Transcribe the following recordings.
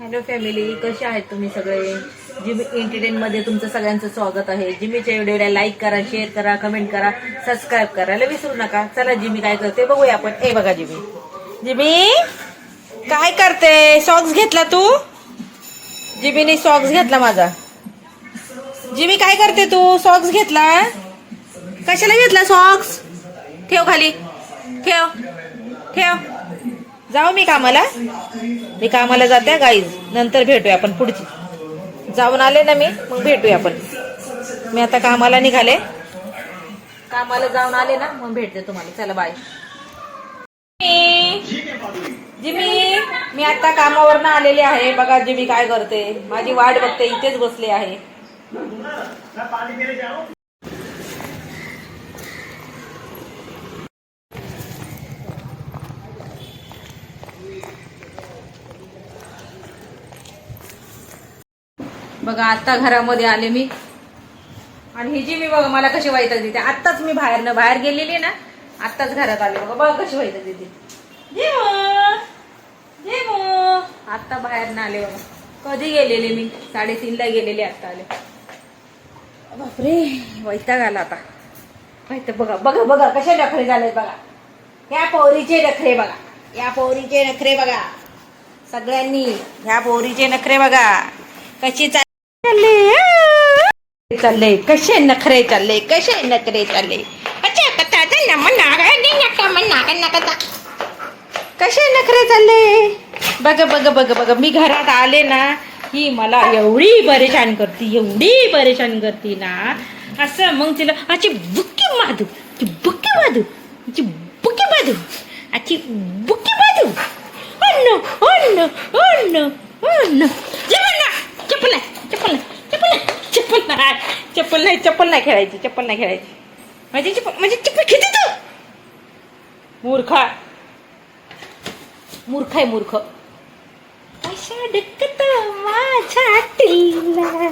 Hello family कसे आहेत तुम्ही सगळे? जिमी एंटरटेनमध्ये तुमचं सगळ्यांचं स्वागत आहे. जिमीच्या व्हिडिओला लाईक करा शेअर करा कमेंट करा सबस्क्राईब करायला विसरू नका. चला जिमी काय करते बघूया आपण. ए बघा जिमी. जिमी काय करते? सॉक्स घेतला तू? जिमीने सॉक्स घेतला माझा. जिमी काय करते तू? सॉक्स घेतला? कशाला घेतला सॉक्स ठेव खाली. ठेव. ठेव. जाऊ मी कामाला? मी कामाला जाते गाईज नंतर भेटूया आपण पुढची. जाऊन आले ना मी मग भेटूया आपण. मी आता कामाला निघाले. कामाला जाऊन आले ना मग भेटते तुम्हाला. चला बाय जिमी मी आता कामावरनं आलेले आहे. बघा जिमी काय करते. माझी वाट बघते इथेच बसले आहे. बघा आता घरामध्ये आले मी. आणि ही जी मी बघा मला कशी वाईट देते आत्ताच मी बाहेरनं बाहेर गेलेली ना आत्ताच घरात आले. बघा बघा कशी वाईट देते आत्ता बाहेरनं आले बघा. कधी गेलेले मी? साडेतीनला गेलेले आत्ता आले. बापरे वैताग आला आता. माहीत बघा बघा बघा कसे नखरे झाले बघा. या पोरीचे नखरे बघा. या पोरीचे नखरे बघा. सगळ्यांनी ह्या पोरीचे नखरे बघा. कशी चालले? चालले कसे नखरे चालले? कसे नखरे चालले? अच्छा कसे नखरे चालले? बघ बघ बघ बघ. मी घरात आले ना ही मला एवढी परेशान करते एवढी परेशान करते ना. असं मग तिला अच्छी बुक्की माधू ची बुक्की माधू ची बुक्की माधू आची बुक्की माधू अन्न अन्न अन्न अन्न. चप्पल चप्पल चप्पल नाही चप्पल नाही चप्पल नाही खेळायची चप्पल नाही खेळायची. माझी चप्पल माझी चप्पल खेळते तू. मूर्खा. मूर्ख आहे मूर्ख. कशा डिकत माझ्या टिल्ला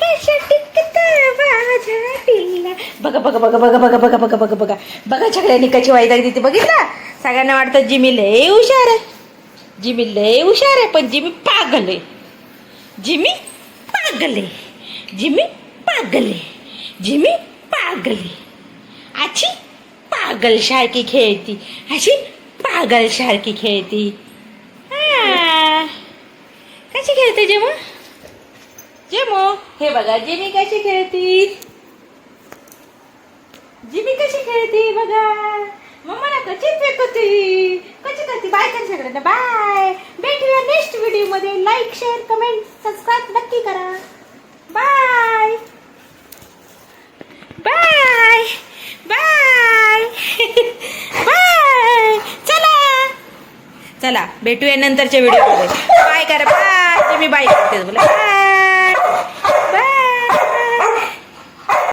कशा डिकत माझ्या टिल्ला बघा बघा बघा बघा बघा बघा बघा बघा बघा. बघा सगळ्यांनी कशी वायदा देते बघितला? सगळ्यांना वाटतं जिमी लय हुशार आहे. जिमी लय हुशार आहे पण जिमी पागल आहे. जिमी पागले. जिमी पागले. जिमी पागल. आची पागल सारखी खेळती. अशी पागल सारखी खेळती कशी खेळते जेमो? जेमो हे बघा जिमी कशी खेळती? जिमी कशी खेळती बघा. मम्मा कशी फेकती कशी करते बाय कर सगळ्यांना बाय. भेटूया नेक्स्ट व्हिडिओमध्ये. लाईक शेअर कमेंट सबस्क्राईब नक्की करा बाय बाय बाय बाय चला चला भेटूया नंतरच्या व्हिडिओमध्ये बाय करा बाय मी बाय करते बोला. बाय